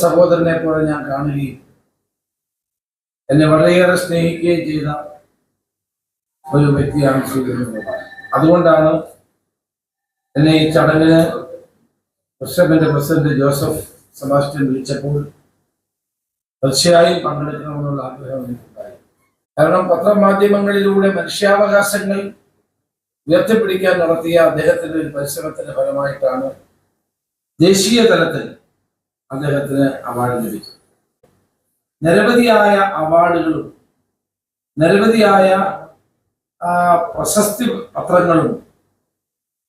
സഹോദരനെ പോലെ ഞാൻ കാണുകയും എന്നെ വളരെയേറെ സ്നേഹിക്കുകയും ചെയ്ത ഒരു വ്യക്തിയാണ് ശ്രീകൃഷ്ണ അതുകൊണ്ടാണ് എന്നെ ഈ ചടങ്ങിന് ബിഷപ്പിന്റെ പ്രസിഡന്റ് ജോസഫ് സെബാസ്റ്റ്യൻ വിളിച്ചപ്പോൾ തീർച്ചയായും പങ്കെടുക്കണമെന്നുള്ള ആഗ്രഹം എനിക്കുണ്ടായി. കാരണം പത്രമാധ്യമങ്ങളിലൂടെ മനുഷ്യാവകാശങ്ങൾ ഉയർത്തിപ്പിടിക്കാൻ നടത്തിയ അദ്ദേഹത്തിന്റെ ഒരു പരിശ്രമത്തിന്റെ ഫലമായിട്ടാണ് ദേശീയ തലത്തിൽ അദ്ദേഹത്തിന് അവാർഡ് ലഭിച്ചു. നിരവധിയായ അവാർഡുകളും നിരവധിയായ പ്രശസ്തി പത്രങ്ങളും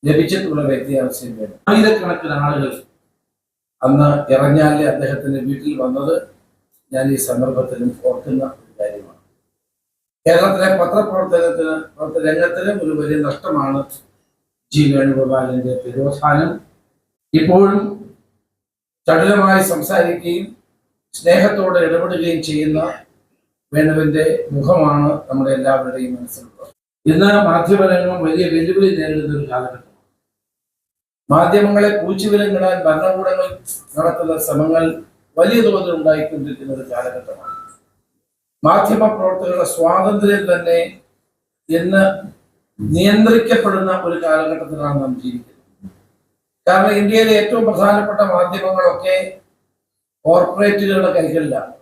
ലഭിച്ചിട്ടുള്ള വ്യക്തിയാണ് ശ്രീമേൻ ആയിരക്കണക്കിന് ആളുകൾ അന്ന് ഇറങ്ങാലെ അദ്ദേഹത്തിന്റെ വീട്ടിൽ വന്നത്. ഞാൻ ഈ സന്ദർഭത്തിലും ഓർക്കുന്ന ഒരു കാര്യമാണ്. കേരളത്തിലെ പത്രപ്രവർത്തനത്തിന് പ്രവർത്തന രംഗത്തിന് ഒരു വലിയ നഷ്ടമാണ് ജി വേണുഗോപാലിന്റെ തിരോധാനം. ഇപ്പോഴും ചടുലമായി സംസാരിക്കുകയും സ്നേഹത്തോടെ ഇടപെടുകയും ചെയ്യുന്ന വേണുവിന്റെ മുഖമാണ് നമ്മുടെ എല്ലാവരുടെയും മനസ്സിലുള്ളത് ഇന്ന് മാധ്യമരംഗം വലിയ വെല്ലുവിളി നേരിടുന്ന ഒരു കാലഘട്ടം. മാധ്യമങ്ങളെ പൂച്ചുവിലങ്ങിടാൻ ഭരണകൂടങ്ങൾ നടത്തുന്ന ശ്രമങ്ങൾ വലിയ തോതിൽ ഉണ്ടായിക്കൊണ്ടിരിക്കുന്ന ഒരു കാലഘട്ടമാണ്. മാധ്യമ പ്രവർത്തകരുടെ സ്വാതന്ത്ര്യം തന്നെ ഇന്ന് നിയന്ത്രിക്കപ്പെടുന്ന ഒരു കാലഘട്ടത്തിലാണ് നാം ജീവിക്കുന്നത്. കാരണം ഇന്ത്യയിലെ ഏറ്റവും പ്രധാനപ്പെട്ട മാധ്യമങ്ങളൊക്കെ കോർപ്പറേറ്റുകളുടെ കൈകളിലാണ്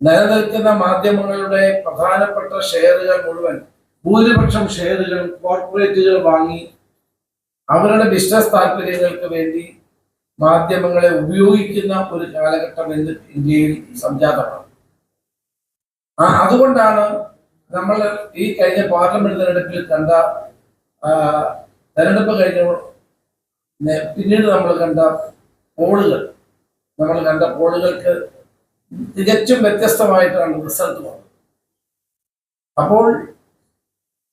നിലനിൽക്കുന്ന മാധ്യമങ്ങളുടെ പ്രധാനപ്പെട്ട ഷെയറുകൾ മുഴുവൻ ഭൂരിപക്ഷം ഷെയറുകൾ കോർപ്പറേറ്റുകൾ വാങ്ങി അവരുടെ ബിസിനസ് താല്പര്യങ്ങൾക്ക് വേണ്ടി മാധ്യമങ്ങളെ ഉപയോഗിക്കുന്ന ഒരു കാലഘട്ടം ഇന്ന് ഇന്ത്യയിൽ സംജാതമാണ്. ആ അതുകൊണ്ടാണ് നമ്മൾ ഈ കഴിഞ്ഞ പാർലമെന്റ് തെരഞ്ഞെടുപ്പിൽ കണ്ട തെരഞ്ഞെടുപ്പ് കഴിഞ്ഞ പിന്നീട് നമ്മൾ കണ്ട പോളുകൾ. നമ്മൾ കണ്ട പോളുകൾക്ക് തികച്ചും വ്യത്യസ്തമായിട്ടാണ് റിസൾട്ട് വന്നത്. അപ്പോൾ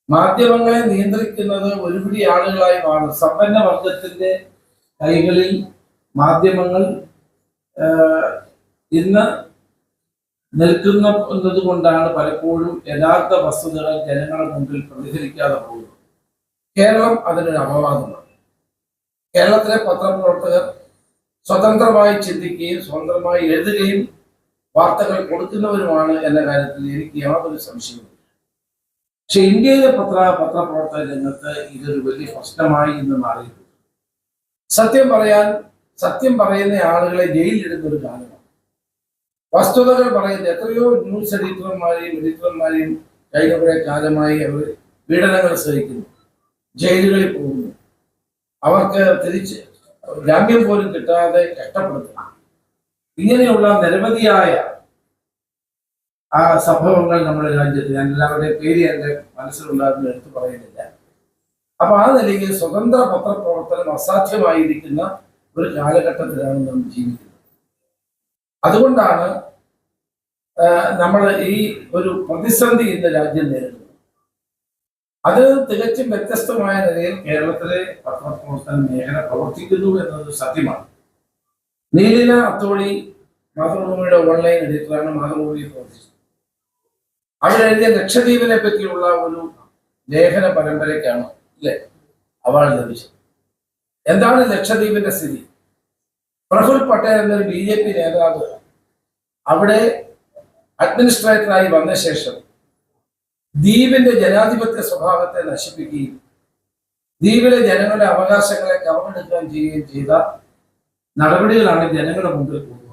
മാധ്യമങ്ങളെ നിയന്ത്രിക്കുന്നത് ഒരുപിടി ആളുകളായി മാറും. സമ്പന്ന വർഗത്തിന്റെ കൈകളിൽ മാധ്യമങ്ങൾ ഇന്ന് നിൽക്കുന്നത് കൊണ്ടാണ് പലപ്പോഴും യഥാർത്ഥ വസ്തുതകൾ ജനങ്ങളുടെ മുമ്പിൽ പ്രതിഫലിക്കാതെ പോകുന്നത്. കേരളം അതിനൊരു അപവാദമാണ്. കേരളത്തിലെ പത്രപ്രവർത്തകർ സ്വതന്ത്രമായി ചിന്തിക്കുകയും സ്വതന്ത്രമായി എഴുതുകയും വാർത്തകൾ കൊടുക്കുന്നവരുമാണ് എന്ന കാര്യത്തിൽ എനിക്ക് യാതൊരു സംശയവുമില്ല. പക്ഷെ ഇന്ത്യയിലെ പത്ര പത്രപ്രവർത്തക രംഗത്ത് ഇതൊരു വലിയ പ്രശ്നമായി ഇന്ന് മാറിയിട്ടുണ്ട്. സത്യം പറയാൻ സത്യം പറയുന്ന ആളുകളെ ജയിലിലിടുന്ന ഒരു കാലമാണ്. വസ്തുതകൾ പറയുന്ന എത്രയോ ന്യൂസ് എഡിറ്റർമാരെയും എഡിറ്റർമാരെയും കഴിഞ്ഞ കുറെ കാലമായി അവർ പീഡനങ്ങൾ സഹിക്കുന്നു. ജയിലുകളിൽ പോകുന്നു. അവർക്ക് തിരിച്ച് ജാമ്യം പോലും കിട്ടാതെ കഷ്ടപ്പെടുത്തണം ഇങ്ങനെയുള്ള നിരവധിയായ ആ സംഭവങ്ങൾ നമ്മുടെ രാജ്യത്ത് ഞാൻ എല്ലാവരുടെയും പേര് എന്റെ മനസ്സിലുണ്ടാകുന്ന എടുത്തു പറയുന്നില്ല. അപ്പൊ ആ നിലയിൽ സ്വതന്ത്ര പത്രപ്രവർത്തനം അസാധ്യമായിരിക്കുന്ന ഒരു കാലഘട്ടത്തിലാണ് നാം ജീവിക്കുന്നത്. അതുകൊണ്ടാണ് നമ്മൾ ഈ ഒരു പ്രതിസന്ധി ഇന്ന് രാജ്യം നേരിടുന്നത്. അത് തികച്ചും വ്യത്യസ്തമായ നിലയിൽ കേരളത്തിലെ പത്രപ്രവർത്തന മേഖല പ്രവർത്തിക്കുന്നു എന്നത് സത്യമാണ്. നീലിന അത്തോളി മാതൃഭൂമിയുടെ ഓൺലൈൻ എഡിറ്ററാണ് മാതൃഭൂമിയിൽ പ്രവർത്തിച്ചത് അവരെഴുതിയ ലക്ഷദ്വീപിനെ പറ്റിയുള്ള ഒരു ലേഖന പരമ്പരയ്ക്കാണ് അല്ലെ? അവാർഡ് ലഭിച്ചത്. എന്താണ് ലക്ഷദ്വീപിന്റെ സ്ഥിതി? പ്രഫുൽ പട്ടേൽ എന്നൊരു ബി ജെ പി നേതാവ് അവിടെ അഡ്മിനിസ്ട്രേറ്ററായി വന്ന ശേഷം ദ്വീപിന്റെ ജനാധിപത്യ സ്വഭാവത്തെ നശിപ്പിക്കുകയും ദ്വീപിലെ ജനങ്ങളുടെ അവകാശങ്ങളെ കവർന്നെടുക്കുകയും ചെയ്യുകയും ചെയ്ത നടപടികളാണ് ജനങ്ങളുടെ മുമ്പിൽ പോകുന്നത്.